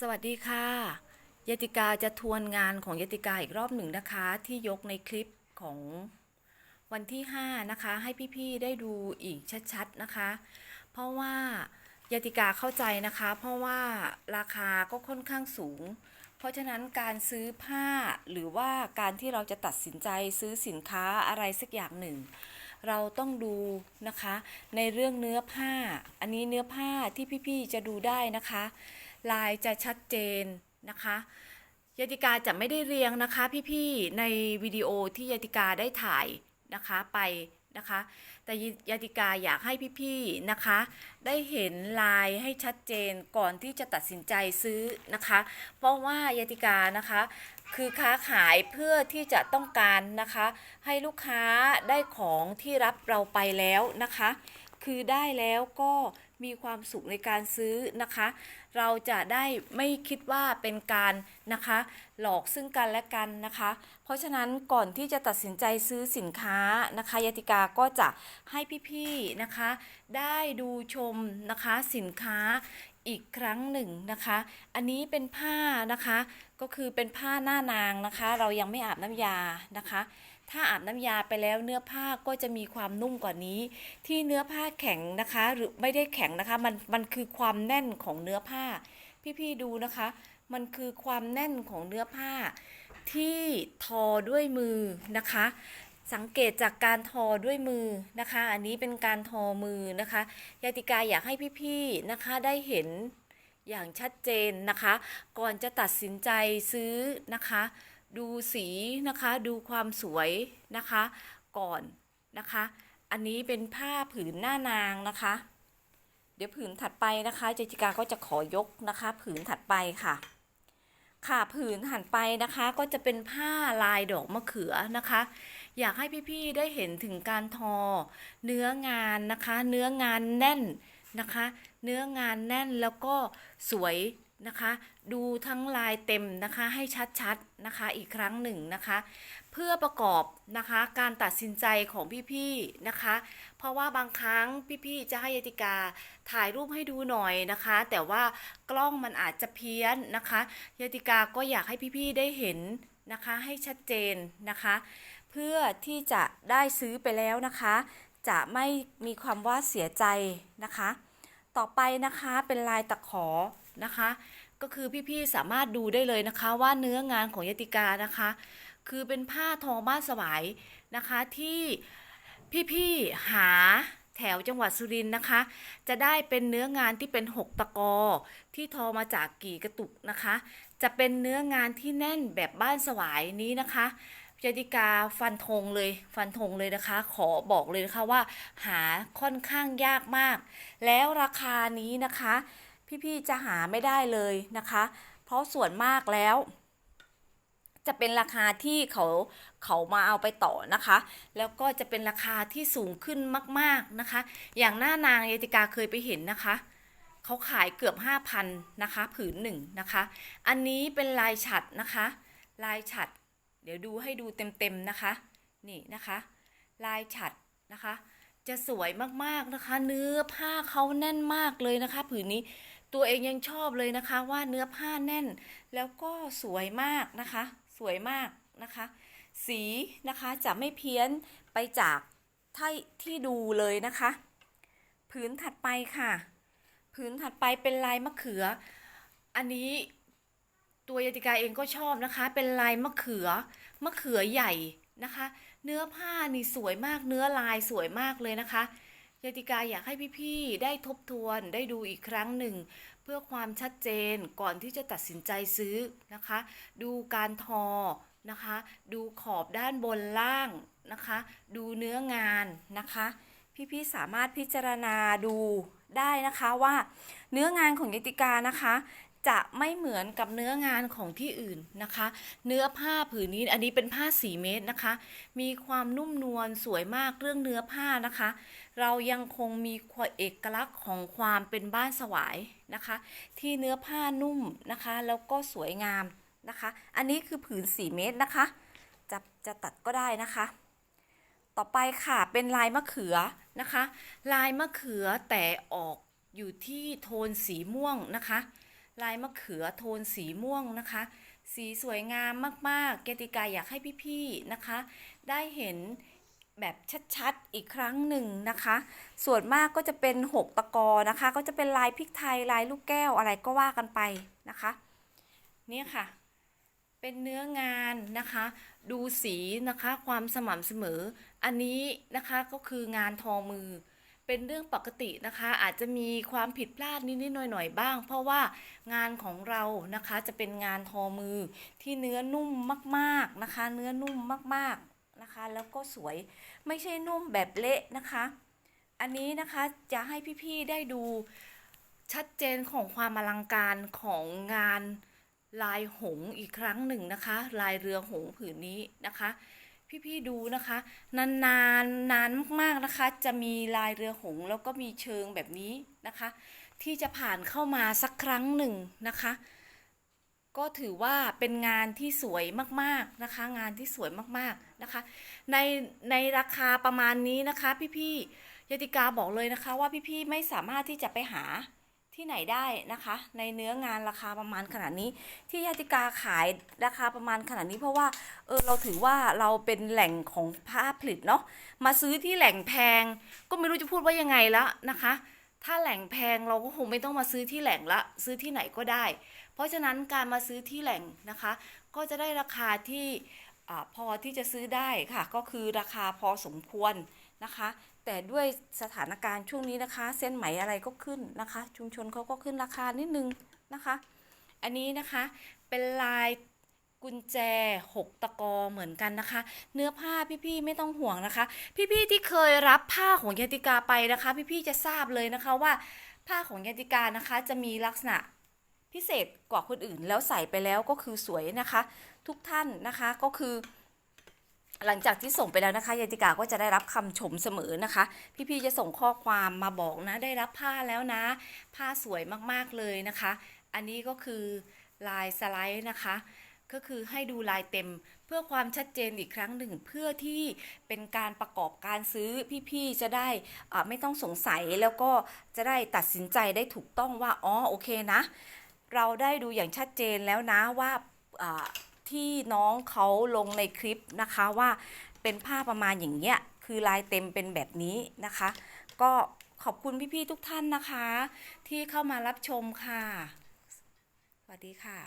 สวัสดีค่ะยติกาจะทวนงานของยติกาอีกรอบหนึ่งนะคะ ที่ยกในคลิปของวันที่ 5 นะคะ ให้พี่ๆได้ดูอีกชัดๆนะคะ เพราะว่ายติกาเข้าใจนะคะ เพราะว่าราคาก็ค่อนข้างสูง เพราะฉะนั้นการซื้อผ้าหรือว่าการที่เราจะตัดสินใจซื้อสินค้าอะไรสักอย่างหนึ่ง เราต้องดูนะคะ ในเรื่องเนื้อผ้า อันนี้เนื้อผ้าที่พี่ๆจะดูได้นะคะ ลายจะชัดเจนนะคะยติกาจะไม่ได้เรียงนะคะพี่ๆในวิดีโอที่ยติกาได้ถ่ายนะคะไปนะคะ แต่ยติกาอยากให้พี่ๆนะคะ ได้เห็นลายให้ชัดเจนก่อนที่จะตัดสินใจซื้อนะคะ เพราะว่ายติกานะคะคือค้าขายเพื่อที่จะต้องการนะคะ ให้ลูกค้าได้ของที่รับเราไปแล้วนะคะ คือได้แล้วก็ มีความสุขในการซื้อนะคะ เราจะได้ไม่คิดว่าเป็นการนะคะ หลอกซึ่งกันและกันนะคะ เพราะฉะนั้นก่อนที่จะตัดสินใจซื้อสินค้านะคะยติกาก็จะให้พี่ๆนะคะ ได้ดูชมนะคะสินค้าอีกครั้งหนึ่งนะคะ อันนี้เป็นผ้านะคะ ก็คือเป็นผ้าหน้านางนะคะ เรายังไม่อาบน้ำยานะคะ ถ้าอาบน้ำยาไปแล้วเนื้อผ้าก็จะมีความนุ่มกว่านี้ ที่เนื้อผ้าแข็งนะคะ หรือไม่ได้แข็งนะคะมันมันคือความแน่นของเนื้อผ้า พี่ๆดูนะคะ มันคือความแน่นของเนื้อผ้า ที่ทอด้วยมือนะคะ สังเกตจากการทอด้วยมือนะคะ อันนี้เป็นการทอมือนะคะยาติกาอยากให้พี่ๆนะคะได้เห็นอย่างชัดเจนนะคะ ก่อนจะตัดสินใจซื้อนะคะ ดูสีนะคะดูความสวยนะคะก่อนนะคะ อันนี้เป็นผ้าผืนหน้านางนะคะ เดี๋ยวผืนถัดไปนะคะเจจิกาก็จะขอยกนะคะ ผืนถัดไปค่ะ ค่ะผืนหันไปนะคะ ก็จะเป็นผ้าลายดอกมะเขือนะคะ อยากให้พี่ๆได้เห็นถึงการทอ เนื้องานนะคะ เนื้องานแน่นนะคะ เนื้องานแน่นแล้วก็สวย นะคะ ดูทั้งลายเต็มนะคะให้ชัดๆนะคะอีกครั้งหนึ่งนะคะ เพื่อประกอบนะคะการตัดสินใจของพี่ๆนะคะ เพราะว่าบางครั้งพี่ๆจะให้ยติกาถ่ายรูปให้ดูหน่อยนะคะ แต่ว่ากล้องมันอาจจะเพี้ยนนะคะยติกาก็อยากให้พี่ๆได้เห็นนะคะให้ชัดเจนนะคะ เพื่อที่จะได้ซื้อไปแล้วนะคะ จะไม่มีความว่าเสียใจนะคะ ต่อไปนะคะเป็นลายตะขอ นะคะ ก็คือพี่ๆสามารถดูได้เลยนะคะว่าเนื้องานของยติกานะคะ คือเป็นผ้าทอบ้านสวายนะคะที่พี่ๆหาแถวจังหวัดสุรินทร์นะคะ จะได้เป็นเนื้องานที่เป็นหกตะกอ ที่ทอมาจากกี่กระตุกนะคะ จะเป็นเนื้องานที่แน่นแบบบ้านสวายนี้นะคะยติกาฟันธงเลยฟันธงเลยนะคะ ขอบอกเลยนะคะว่าหาค่อนข้างยากมาก แล้วราคานี้นะคะ พี่ๆจะหาไม่ได้เลยนะคะ เพราะส่วนมากแล้ว จะเป็นราคาที่เขาเขามาเอาไปต่อนะคะ แล้วก็จะเป็นราคาที่สูงขึ้นมากๆนะคะ อย่างหน้านางเยติกาเคยไปเห็นนะคะเขาขายเกือบ 5,000นะคะ ผืนหนึ่งนะคะ อันนี้เป็นลายฉัดนะคะ ลายฉัด เดี๋ยวดูให้ดูเต็มๆนะคะ นี่นะคะ ลายฉัดนะคะ จะสวยมากๆนะคะ เนื้อผ้าเขาแน่นมากเลยนะคะ ผืนนี้ ตัวเองยังชอบเลยนะคะ ว่าเนื้อผ้าแน่น แล้วก็สวยมากนะคะ สวยมากนะคะ สีนะคะจะไม่เพี้ยนไปจากที่ที่ดูเลยนะคะ ผืนถัดไปค่ะ ผืนถัดไปเป็นลายมะเขือ อันนี้ตัวยติกาเองก็ชอบนะคะ เป็นลายมะเขือ มะเขือใหญ่นะคะ เนื้อผ้านี่สวยมาก เนื้อลายสวยมากเลยนะคะ ยติกาอยากให้พี่ๆได้ทบทวนได้ดูอีกครั้งหนึ่ง เพื่อความชัดเจนก่อนที่จะตัดสินใจซื้อนะคะ ดูการทอนะคะ ดูขอบด้านบนล่างนะคะ ดูเนื้องานนะคะ พี่ๆสามารถพิจารณาดูได้นะคะว่าเนื้องานของยติกานะคะ จะไม่เหมือนกับเนื้องานของที่อื่นนะคะ เนื้อผ้าผืนนี้อันนี้เป็นผ้าสีเมตรนะคะ มีความนุ่มนวลสวยมากเรื่องเนื้อผ้านะคะ เรายังคงมีความเอกลักษณ์ของความเป็นบ้านสวายนะคะ ที่เนื้อผ้านุ่มนะคะ แล้วก็สวยงามนะคะ อันนี้คือผืนสีเมตรนะคะ จะจะตัดก็ได้นะคะ ต่อไปค่ะเป็นลายมะเขือนะคะ ลายมะเขือแต่ออกอยู่ที่โทนสีม่วงนะคะ ลายมะเขือโทนสีม่วงนะคะ สีสวยงามมากๆ เกติกาอยากให้พี่ๆนะคะ ได้เห็นแบบชัดๆ อีกครั้งหนึ่งนะคะ ส่วนมากก็จะเป็นหกตะกอนะคะ ก็จะเป็นลายพริกไทยลายลูกแก้วอะไรก็ว่ากันไปนะคะ เนี่ยค่ะ เป็นเนื้องานนะคะ ดูสีนะคะ ความสม่ำเสมอ อันนี้นะคะก็คืองานทอมือ เป็นเรื่องปกตินะคะ อาจจะมีความผิดพลาดนิดๆหน่อยๆบ้าง เพราะว่างานของเรานะคะจะเป็นงานทอมือที่เนื้อนุ่มมากๆนะคะ เนื้อนุ่มมากๆนะคะ แล้วก็สวยไม่ใช่นุ่มแบบเละนะคะ อันนี้นะคะจะให้พี่ๆได้ดูชัดเจนของความอลังการของงานลายหงอีกครั้งหนึ่งนะคะ ลายเรือหงผืนนี้นะคะ พี่ๆดูนะคะ นานๆนานานมากๆนะคะ จะมีลายเรือหงส์แล้วก็มีเชิงแบบนี้นะคะ ที่จะผ่านเข้ามาสักครั้งหนึ่งนะคะ ก็ถือว่าเป็นงานที่สวยมากๆนะคะ งานที่สวยมากๆนะคะ ในในราคาประมาณนี้นะคะ พี่ๆยติกาบอกเลยนะคะว่าพี่ๆไม่สามารถที่จะไปหา ที่ไหนได้นะคะ ในเนื้องานราคาประมาณขนาดนี้ ที่ยติกาขายราคาประมาณขนาดนี้เพราะว่าเออเราถือว่าเราเป็นแหล่งของผ้าผลิตเนาะมาซื้อที่แหล่งแพง ก็ไม่รู้จะพูดว่ายังไงละนะคะ ถ้าแหล่งแพงเราก็คงไม่ต้องมาซื้อที่แหล่งละซื้อที่ไหนก็ได้ เพราะฉะนั้นการมาซื้อที่แหล่งนะคะ ก็จะได้ราคาที่อพอที่จะซื้อได้ค่ะ ก็คือราคาพอสมควรนะคะ แต่ด้วยสถานการณ์ช่วงนี้นะคะ เส้นไหมอะไรก็ขึ้นนะคะ ชุมชนเขาก็ขึ้นราคานิดนึงนะคะ อันนี้นะคะเป็นลายกุญแจหกตะกอเหมือนกันนะคะ เนื้อผ้าพี่ๆไม่ต้องห่วงนะคะ พี่ๆที่เคยรับผ้าของยติกาไปนะคะ พี่ๆจะทราบเลยนะคะว่าผ้าของยติกานะคะจะมีลักษณะพิเศษกว่าคนอื่นแล้วใส่ไปแล้วก็คือสวยนะคะ ทุกท่านนะคะก็คือ หลังจากที่ส่งไปแล้วนะคะยายติกาก็จะได้รับคำชมเสมอนะคะ พี่ๆจะส่งข้อความมาบอกนะ ได้รับผ้าแล้วนะ ผ้าสวยมากๆเลยนะคะ อันนี้ก็คือลายสไลด์นะคะ ก็คือให้ดูลายเต็มเพื่อความชัดเจนอีกครั้งหนึ่ง เพื่อที่เป็นการประกอบการซื้อพี่ๆจะได้ไม่ต้องสงสัยแล้วก็จะได้ตัดสินใจได้ถูกต้องว่าอ๋อโอเคนะ เราได้ดูอย่างชัดเจนแล้วนะว่า ที่น้องเขาลงในคลิปนะคะว่าเป็นผ้าประมาณอย่างเงี้ยคือลายเต็มเป็นแบบนี้นะคะ ก็ขอบคุณพี่ๆทุกท่านนะคะ ที่เข้ามารับชมค่ะ สวัสดีค่ะ